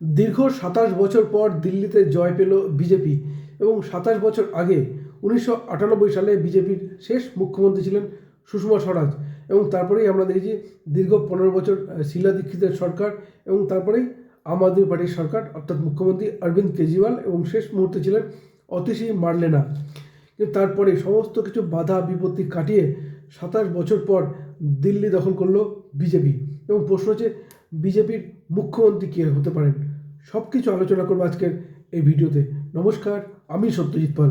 দীর্ঘ সাতাশ বছর পর দিল্লিতে জয় পেল বিজেপি এবং সাতাশ বছর আগে উনিশশো আটানব্বই সালে বিজেপির শেষ মুখ্যমন্ত্রী ছিলেন সুষমা স্বরাজ এবং তারপরেই আমরা দেখেছি দীর্ঘ পনেরো বছর শীলা দীক্ষিতের সরকার এবং তারপরেই আম আদমি পার্টির সরকার অর্থাৎ মুখ্যমন্ত্রী অরবিন্দ কেজরিওয়াল এবং শেষ মুহূর্তে ছিলেন অতিশী মার্লেনা। কিন্তু তারপরে সমস্ত কিছু বাধা বিপত্তি কাটিয়ে সাতাশ বছর পর দিল্লি দখল করল বিজেপি এবং প্রশ্ন হচ্ছে বিজেপির মুখ্যমন্ত্রী কে হতে পারেন? সব কিছু আলোচনা করব আজকের এই ভিডিওতে। নমস্কার, আমি সত্যজিৎ পাল।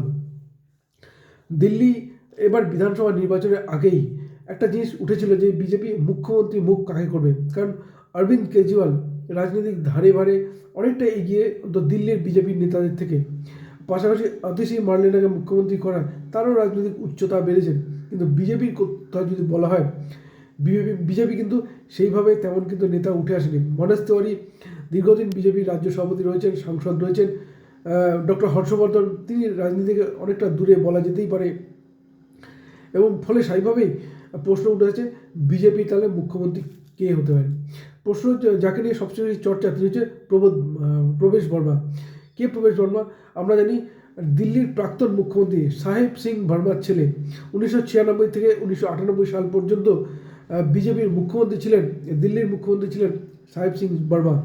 দিল্লি এবার বিধানসভা নির্বাচনের আগেই একটা জিনিস উঠেছিল যে বিজেপি মুখ্যমন্ত্রী মুখ কাকে করবে? কারণ অরবিন্দ কেজরিওয়াল রাজনৈতিক ধারে ভারে অনেকটা এগিয়ে দিল্লির বিজেপির নেতাদের থেকে। পাশাপাশি অতিশী মার্লেনাকে মুখ্যমন্ত্রী করা তারও রাজনৈতিক উচ্চতা বেড়েছে। কিন্তু বিজেপির কথা যদি বলা হয় বিজেপি কিন্তু সেইভাবে তেমন কিন্তু নেতা উঠে আসেনি। মনোজ তিওয়ারি দীর্ঘদিন বিজেপির রাজ্য সভাপতি রয়েছেন, সাংসদ রয়েছেন ডক্টর হর্ষবর্ধন। তিনি রাজনীতি থেকে অনেকটা দূরে বলা যেতেই পারে। এবং ফলে স্বাভাবিকভাবেই প্রশ্ন উঠেছে বিজেপি তাহলে মুখ্যমন্ত্রী কে হতে পারে? প্রশ্ন যাকে নিয়ে সবচেয়ে বেশি চর্চা, তিনি হচ্ছে প্রবোধ প্রবেশ বর্মা। কে প্রবেশ বর্মা? আমরা জানি দিল্লির প্রাক্তন মুখ্যমন্ত্রী সাহেব সিং ভার্মার ছেলে। উনিশশো ছিয়ানব্বই থেকে উনিশশো আটানব্বই সাল পর্যন্ত বিজেপির মুখ্যমন্ত্রী ছিলেন, দিল্লির মুখ্যমন্ত্রী ছিলেন সাহেব সিং বর্মা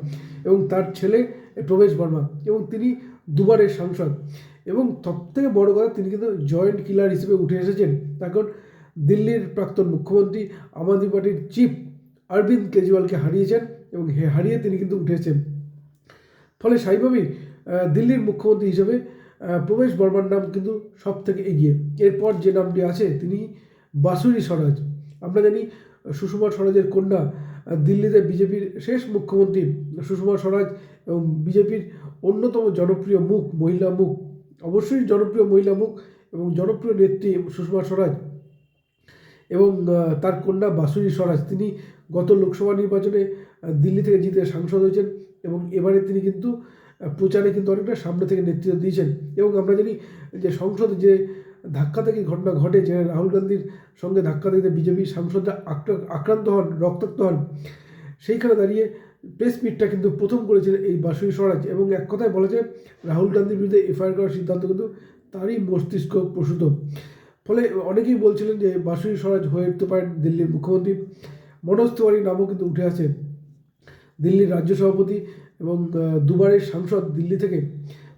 এবং তার ছেলে প্রবেশ বর্মা এবং তিনি দুবারের সাংসদ। এবং সবথেকে বড় কথা, তিনি কিন্তু জয়েন্ট কিলার হিসেবে উঠে এসেছেন। এখন দিল্লির প্রাক্তন মুখ্যমন্ত্রী, আম আদমি পার্টির চিফ অরবিন্দ কেজরিওয়ালকে হারিয়েছেন এবং হারিয়ে তিনি কিন্তু উঠেছেন ফলে স্বাভাবিকভাবেই দিল্লির মুখ্যমন্ত্রী হিসেবে প্রবেশ বর্মার নাম কিন্তু সব থেকে এগিয়ে। এরপর যে নামটি আছে, তিনি বাসুরি স্বরাজ। আমরা জানি, সুষমা স্বরাজের কন্যা দিল্লিতে বিজেপির শেষ মুখ্যমন্ত্রী সুষমা স্বরাজ এবং বিজেপির অন্যতম জনপ্রিয় মুখ, মহিলা মুখ, অবশ্যই জনপ্রিয় মহিলা মুখ এবং জনপ্রিয় নেত্রী সুষমা স্বরাজ এবং তার কন্যা বাসুরি স্বরাজ। তিনি গত লোকসভা নির্বাচনে দিল্লি থেকে জিতে সাংসদ হয়েছেন এবং এবারে তিনি কিন্তু প্রচারে কিন্তু অনেকটা সামনে থেকে নেতৃত্ব দিয়েছেন। এবং আমরা জানি যে সংসদে যে ধাক্কা থেকে ঘটনা ঘটে যে রাহুল গান্ধীর সঙ্গে ধাক্কা থেকে বিজেপির সাংসদরা আক্রা- আক্রান্ত হন, রক্তাক্ত হন, সেইখানে দাঁড়িয়ে প্রেস মিটটা কিন্তু প্রথম করেছিলেন এই বাসুরি স্বরাজ এবং এক কথায় বলা যায় রাহুল গান্ধীর বিরুদ্ধে এফআইআর করার সিদ্ধান্ত কিন্তু তারই মস্তিষ্ক প্রসূত। ফলে অনেকেই বলছিলেন যে বাসুরি স্বরাজ হয়ে উঠতে পারেন দিল্লির মুখ্যমন্ত্রী। মনোজ তিওয়ারির নামও কিন্তু উঠে আসে। দিল্লির রাজ্য সভাপতি এবং দুবারের সাংসদ দিল্লি থেকে।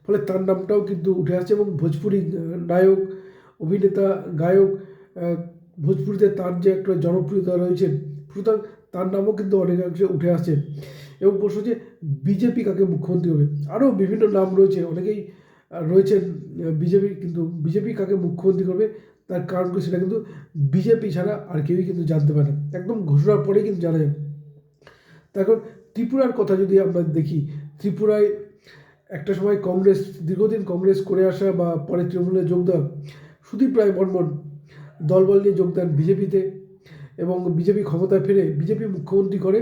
ফলে তার নামটাও কিন্তু উঠে আসছে এবং ভোজপুরি নায়ক অভিনেতা, গায়ক ভোজপুরিতে তার যে একটা জনপ্রিয়তা রয়েছে, সুতরাং তার নামও কিন্তু অনেকাংশে উঠে আসছে। এবং প্রশ্ন হচ্ছে, বিজেপি কাকে মুখ্যমন্ত্রী হবে? আরও বিভিন্ন নাম রয়েছে, অনেকেই রয়েছেন বিজেপি, কিন্তু বিজেপি কাকে মুখ্যমন্ত্রী করবে? তার কারণ সেটা কিন্তু বিজেপি ছাড়া আর কেউই কিন্তু জানতে পারে না। একদম ঘোষণার পরেই কিন্তু জানা যায়। এখন ত্রিপুরার কথা যদি আমরা দেখি, ত্রিপুরায় একটা সময় কংগ্রেস, দীর্ঘদিন কংগ্রেস করে আসা বা পরে তৃণমূলে যোগ দেওয়া সুদীপ রায় বর্মন দলবল নিয়ে যোগ দেন বিজেপিতে এবং বিজেপি ক্ষমতায় ফিরে বিজেপি মুখ্যমন্ত্রী করে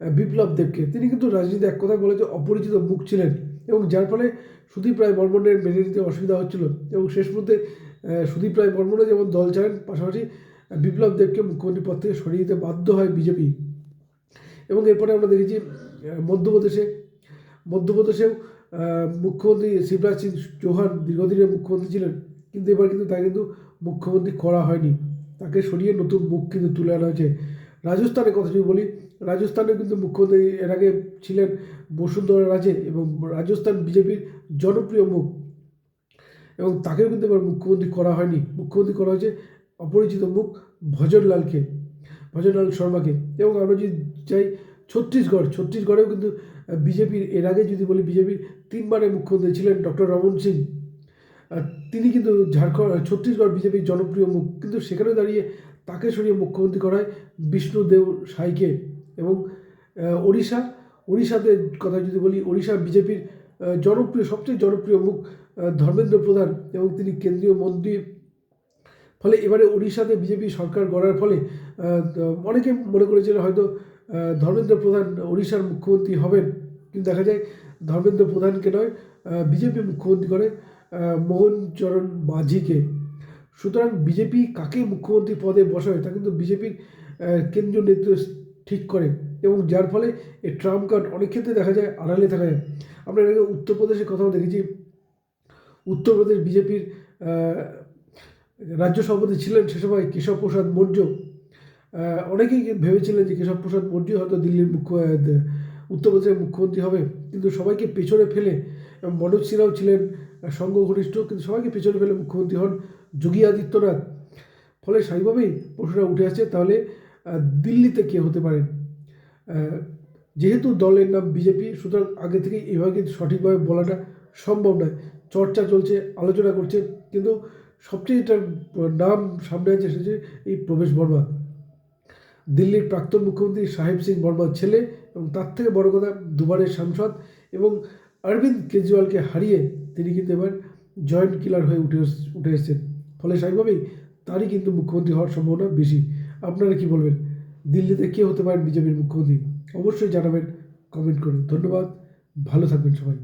বিপ্লব দেবকে। তিনি কিন্তু রাজনীতি এক কথায় বলে যে অপরিচিত মুখ ছিলেন এবং যার ফলে সুদীপ রায় বর্মনের মেনে নিতে অসুবিধা হচ্ছিল এবং শেষ মুহূর্তে সুদীপ রায় বর্মনও যেমন দল ছাড়েন পাশাপাশি বিপ্লব দেবকে মুখ্যমন্ত্রী পদ থেকে সরিয়ে দিতে বাধ্য হয় বিজেপি। এবং এরপরে আমরা দেখেছি মধ্যপ্রদেশে, মধ্যপ্রদেশেও মুখ্যমন্ত্রী শিবরাজ সিং চৌহান দীর্ঘদিনের মুখ্যমন্ত্রী ছিলেন। কিন্তু এবার কিন্তু তাকে কিন্তু মুখ্যমন্ত্রী করা হয়নি। তাকে সরিয়ে নতুন মুখ কিন্তু তুলে আনা হয়েছে। রাজস্থানের কথা যদি বলি, রাজস্থানে কিন্তু মুখ্যমন্ত্রী এর আগে ছিলেন বসুন্ধরা রাজে এবং রাজস্থান বিজেপির জনপ্রিয় মুখ। এবং তাকেও কিন্তু এবার মুখ্যমন্ত্রী করা হয়নি। মুখ্যমন্ত্রী করা হয়েছে অপরিচিত মুখ ভজনলালকে, ভজনলাল শর্মাকে। এবং আমরা যদি চাই ছত্তিশগড়, ছত্তিশগড়েও কিন্তু বিজেপির, এর আগে যদি বলি বিজেপির তিনবারের মুখ্যমন্ত্রী ছিলেন ডক্টর রমন সিং। তিনি কিন্তু ঝাড়খণ্ড, ছত্তিশগড় বিজেপির জনপ্রিয় মুখ, কিন্তু সেখানে দাঁড়িয়ে তাকে সরিয়ে মুখ্যমন্ত্রী করায় বিষ্ণুদেব সাইকে এবং ওড়িশা, ওড়িশাতে কথা যদি বলি, ওড়িশা বিজেপির জনপ্রিয়, সবচেয়ে জনপ্রিয় মুখ ধর্মেন্দ্র প্রধান এবং তিনি কেন্দ্রীয় মন্ত্রী। ফলে এবারে উড়িষ্যাতে বিজেপি সরকার গড়ার ফলে অনেকে মনে করেছিলেন হয়তো ধর্মেন্দ্র প্রধান উড়িষ্যার মুখ্যমন্ত্রী হবেন, কিন্তু দেখা যায় ধর্মেন্দ্র প্রধানকে নয় বিজেপি মুখ্যমন্ত্রী করে। আহ, মোহন চরণ মাঝিকে। সুতরাং বিজেপি কাকে মুখ্যমন্ত্রী পদে বসায় তা কিন্তু বিজেপির কেন্দ্রীয় নেতৃত্ব ঠিক করে। এবং যার ফলে এই ট্রাম্প কার্ড অনেক ক্ষেত্রে দেখা যায় আড়ালে থাকা যায়। আমরা এর আগে উত্তরপ্রদেশের কথাও দেখেছি। উত্তরপ্রদেশ বিজেপির রাজ্য সভাপতি ছিলেন সে সময় কেশব প্রসাদ মৌর্য। অনেকেই ভেবেছিলেন যে কেশব প্রসাদ মৌর্য হয়তো দিল্লির মুখ্য উত্তরপ্রদেশের মুখ্যমন্ত্রী হবে। কিন্তু সবাইকে পেছনে ফেলে এবং মনোজ সিনহাও ছিলেন সঙ্গ ঘনিষ্ঠ কিন্তু সবাইকে পেছনে ফেলে মুখ্যমন্ত্রী হন যোগী আদিত্যনাথ। ফলে স্বাভাবিকভাবেই প্রশ্নটা উঠে আসছে, তাহলে দিল্লিতে কে হতে পারেন? যেহেতু দলের নাম বিজেপি, সুতরাং আগে থেকেই এভাবে কিন্তু সঠিকভাবে বলাটা সম্ভব নয়। চর্চা চলছে, আলোচনা করছে, কিন্তু সবচেয়ে যেটার নাম সামনে আছে সেটা এই প্রবেশ বর্মা। দিল্লির প্রাক্তন মুখ্যমন্ত্রী সাহেব সিং বর্মার ছেলে এবং তার থেকে বড় কথা দুবারের সাংসদ এবং অরবিন্দ কেজরিওয়ালকে হারিয়ে তিনি কিন্তু এবার জয়েন্ট কিলার হয়ে উঠে উঠে এসেছেন। ফলে স্বাভাবিকভাবেই তারই কিন্তু মুখ্যমন্ত্রী হওয়ার সম্ভাবনা বেশি। আপনারা কি বলবেন? দিল্লিতে কে হতে পারেন বিজেপির মুখ্যমন্ত্রী? অবশ্যই জানাবেন, কমেন্ট করুন। ধন্যবাদ। ভালো থাকবেন সবাই।